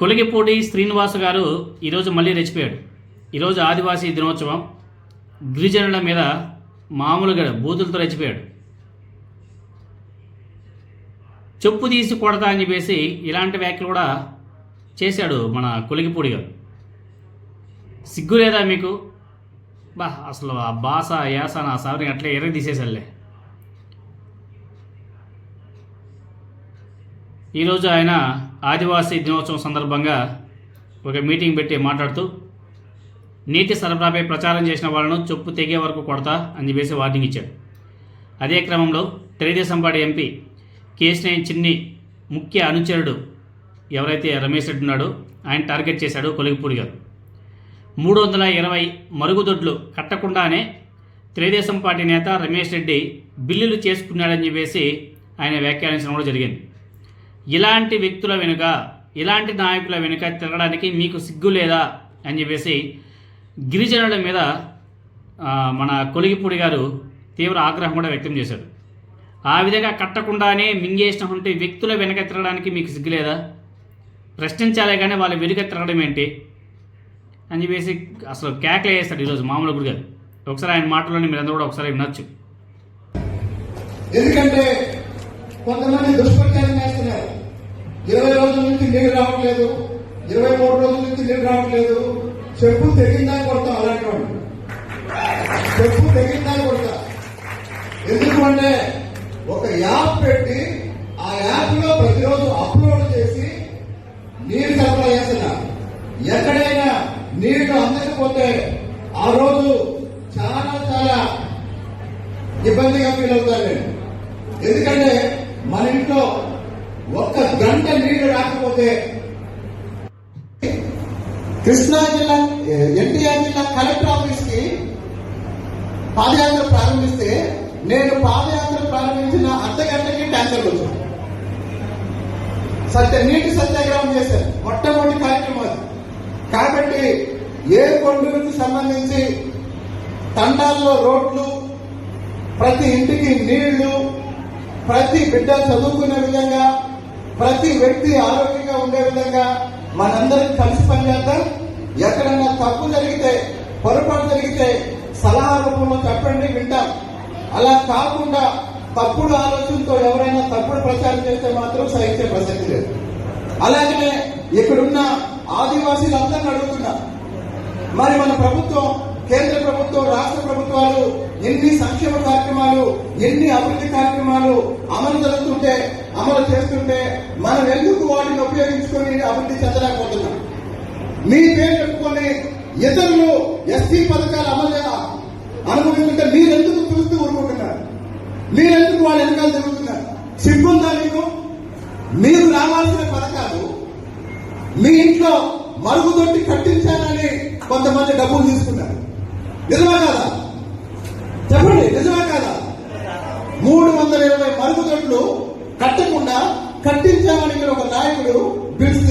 కొలిగిపూడి శ్రీనివాస గారు ఈరోజు మళ్ళీ రెచ్చిపోయాడు. ఈరోజు ఆదివాసీ దినోత్సవం గిరిజనుల మీద మామూలుగా బూతులతో రెచ్చిపోయాడు. చెప్పు తీసి కొడతా అని చెప్పేసి ఇలాంటి వ్యాఖ్యలు కూడా చేశాడు మన కొలిగిపూడి గారు. సిగ్గు లేదా మీకు? బా అసలు ఆ భాష యాస నా సారిని అట్లే ఎర్ర తీసేసాలే ఈరోజు ఆయన ఆదివాసీ దినోత్సవం సందర్భంగా ఒక మీటింగ్ పెట్టి మాట్లాడుతూ నీటి సరఫరాపై ప్రచారం చేసిన వాళ్ళను చెప్పు తెగే వరకు కొడతా అని చెప్పేసి వార్నింగ్ ఇచ్చాడు. అదే క్రమంలో తెలుగుదేశం పార్టీ ఎంపీ కేశినేని చిన్ని ముఖ్య అనుచరుడు ఎవరైతే రమేష్ రెడ్డి ఉన్నాడో ఆయన టార్గెట్ చేశాడు కొలిగిపూడి గారు. మూడు వందల ఇరవై మరుగుదొడ్లు కట్టకుండానే తెలుగుదేశం పార్టీ నేత రమేష్ రెడ్డి బిల్లులు చేసుకున్నాడని చెప్పేసి ఆయన వ్యాఖ్యానించడం కూడా జరిగింది. ఇలాంటి వ్యక్తుల వెనుక ఇలాంటి నాయకుల వెనుక తిరగడానికి మీకు సిగ్గు లేదా అని చెప్పేసి గిరిజనుల మీద మన కొలిగిపూడి గారు తీవ్ర ఆగ్రహం కూడా వ్యక్తం చేశాడు ఆ విధంగా కట్టకుండానే మింగేసినటువంటి వ్యక్తుల వెనుక తిరగడానికి మీకు సిగ్గు లేదా? ప్రశ్నించాలే కానీ వాళ్ళ వెనుక తిరగడం ఏంటి? అని చెప్పేసి అసలు కేకలు వేస్తాడు ఈరోజు మామూలు గుడి గారు. ఒకసారి ఆయన మాటలోనే మీరందరూ కూడా ఒకసారి వినొచ్చు. ఎందుకంటే కొంతమంది దుష్ప్రచారం నీళ్ళు రావట్లేదు. ఇరవై మూడు రోజుల నుంచి నీళ్ళు రావట్లేదు. చెప్పు తెగిందా కొడతాం అలాంటి వాళ్ళు చెప్పు తెగిందా కొడతా. ఎందుకంటే ఒక యాప్ పెట్టి ఆ యాప్లో ప్రతిరోజు అప్లోడ్ చేసి నీరు సరఫరా చేస్తున్నారు ఎక్కడైనా నీళ్ళు అందకపోతే ఆ రోజు చాలా చాలా ఇబ్బందిగా ఫీల్ అవుతాను నేను ఎందుకంటే మన ఇంట్లో ఒక్క గంట నీళ్ళు రాకపోతే కృష్ణా జిల్లా ఎన్టీఆర్ జిల్లా కలెక్టర్ ఆఫీస్కి పాదయాత్ర ప్రారంభిస్తే నేను పాదయాత్ర ప్రారంభించిన అర్ధ గంటకి ట్యాంకర్ వచ్చాను సత్య నీటి సత్యాగ్రహం చేశారు మొట్టమొదటి కార్యక్రమం అది. కాబట్టి ఏ కొండలకు సంబంధించి తండాల్లో రోడ్లు ప్రతి ఇంటికి నీళ్ళు ప్రతి బిడ్డ చదువుకునే విధంగా ప్రతి వ్యక్తి ఆరోగ్య ఉండే విధంగా మనందరం కలిసి పనిచేద్దాం. ఎక్కడన్నా తప్పు జరిగితే పొరపాటు జరిగితే సలహా రూపంలో చెప్పండి వింటాం. అలా కాకుండా తప్పుడు ఆలోచనతో ఎవరైనా తప్పుడు ప్రచారం చేస్తే మాత్రం సహించే ప్రసక్తి లేదు. అలాగే ఇక్కడున్న ఆదివాసీలందరినీ అడుగుతున్నా. మరి మన ప్రభుత్వం కేంద్ర ప్రభుత్వం రాష్ట్ర ప్రభుత్వాలు ఎన్ని సంక్షేమ కార్యక్రమాలు ఎన్ని అభివృద్ధి కార్యక్రమాలు అమలు జరుగుతుంటే అమలు చేస్తుంటే మనం ఎందుకు వాటిని ఉపయోగించుకొని అభివృద్ధి చెందలేకపోతున్నాం? మీ పేరు చెప్పుకొని ఇతరులు ఎస్సీ పథకాలు అమలు చే- అనుభవిస్తుంటే మీరెందుకు చూస్తూ ఊరుకుంటున్నారు? మీరెందుకు వాళ్ళు వెనకాల జరుగుతున్నారు సిగ్గుందా మీకు? మీరు రావాల్సిన పథకాలు మీ ఇంట్లో మరుగుదొడ్డి కట్టించాలని కొంతమంది డబ్బులు తీసుకున్నారు. నిజమా కాదా? చెప్పండి నిజమా కాదా? మూడు వందల ఇరవై మరుగుదొడ్లు కట్టకుండా కట్టించామని ఒక నాయకుడు బిల్స్